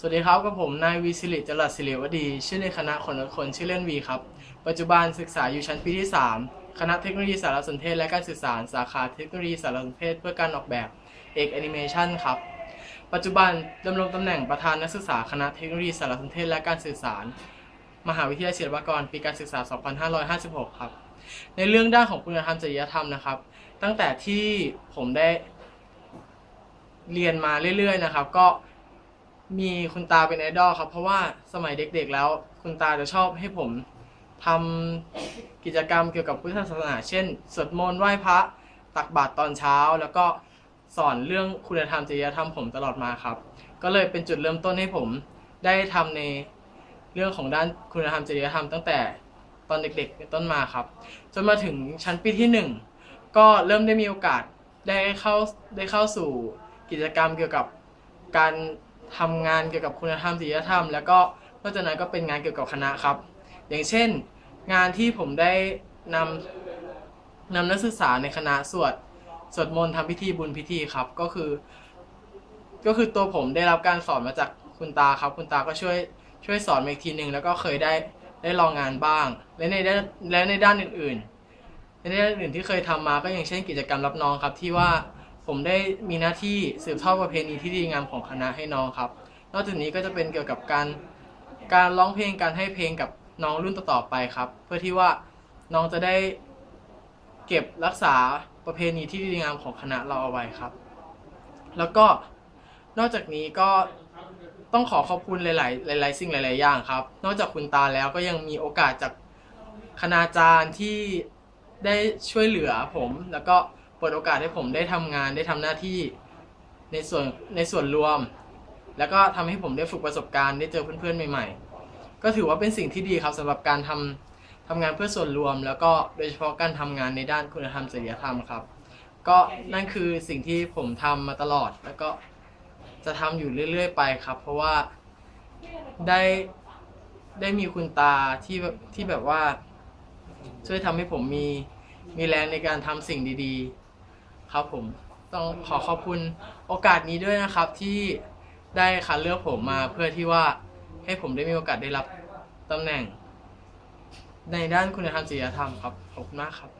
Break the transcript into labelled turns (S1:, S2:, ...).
S1: สวัสดีครับกับผมนายวีสิริจรัสศิริวดี ชื่อในคณะคนละคนชื่อเล่นวีครับ ปัจจุบันศึกษาอยู่ชั้นปีที่ 3 คณะเทคโนโลยีสารสนเทศและการสื่อสารสาขาเทคโนโลยีสารสนเทศเพื่อการออกแบบเอกแอนิเมชันครับ ปัจจุบันดำรงตำแหน่งประธานนักศึกษาคณะเทคโนโลยีสารสนเทศและการสื่อสาร มหาวิทยาลัยศิลปากรปีการศึกษา 2556 ครับ ในเรื่องด้านของคุณธรรมจริยธรรมนะครับ ตั้งแต่ที่ผมได้เรียนมาเรื่อยๆนะครับ ก็ มีคุณตาเป็นไอดอลครับ เพราะว่าสมัยเด็กๆแล้ว คุณตาจะชอบให้ผมทำกิจกรรมเกี่ยวกับพุทธศาสนา เช่นสวดมนต์ไหว้พระตักบาตรตอนเช้า แล้วก็สอนเรื่องคุณธรรมจริยธรรมผมตลอดมาครับ ก็เลยเป็นจุดเริ่มต้นให้ผมได้ทำในเรื่องของด้านคุณธรรมจริยธรรมตั้งแต่ตอนเด็กๆเป็นต้นมาครับ จนมาถึงชั้นปีที่หนึ่งก็เริ่มได้มีโอกาสได้เข้าได้เข้าสู่กิจกรรมเกี่ยวกับการ ทำงานเกี่ยวกับคุณธรรมจริยธรรม แล้วก็นอกจากนั้นก็เป็นงานเกี่ยวกับคณะครับ อย่างเช่น งานที่ผมได้นำนำนักศึกษาในคณะสวดสวดมนต์ทำพิธีบุญพิธีครับก็คือ ก็คือตัวผมได้รับการสอนมาจากคุณตาครับ คุณตาก็ช่วยช่วยสอนมาอีกทีหนึ่งแล้วก็เคยได้ได้ลองงานบ้าง และในด้านและในด้านอื่นๆในด้านอื่นที่เคยทำมาก็อย่างเช่นกิจกรรมรับน้องครับที่ว่า ผมได้มีหน้าที่สืบทอดประเพณีที่ดีงามของคณะให้น้องครับ นอกจากนี้ก็จะเป็นเกี่ยวกับการการร้องเพลงการให้เพลงกับน้องรุ่นต่อๆไปครับ เพื่อที่ว่าน้องจะได้เก็บรักษาประเพณีที่ดีงามของคณะเราเอาไว้ครับ แล้วก็นอกจากนี้ก็ต้องขอขอบคุณหลาย ๆ หลาย ๆ สิ่งหลาย ๆ อย่างครับ นอกจากคุณตาแล้วก็ยังมีโอกาสจากคณาจารย์ที่ได้ช่วยเหลือผมแล้วก็ เปิดโอกาสให้ผมได้ทำงานได้ทำหน้าที่ในส่วนในส่วนรวม แล้วก็ทำให้ผมได้ฝึกประสบการณ์ได้เจอเพื่อนๆใหม่ ๆ ก็ถือว่าเป็นสิ่งที่ดีครับสำหรับการทำทำงานเพื่อส่วนรวม แล้วก็โดยเฉพาะการทำงานในด้านคุณธรรมจริยธรรมครับ ก็นั่นคือสิ่งที่ผมทำมาตลอด แล้วก็จะทำอยู่เรื่อย ๆ ไปครับ เพราะว่าได้ได้มีคุณตาที่ที่แบบว่า ช่วยทำให้ผมมีมีแรงในการทำสิ่งดี ๆ ครับผมต้องขอขอบคุณโอกาสนี้ด้วยนะครับที่ได้คัดเลือกผมมาเพื่อที่ว่าให้ผมได้มีโอกาสได้รับตำแหน่ง ในด้านคุณธรรมจริยธรรมครับขอบคุณมากครับ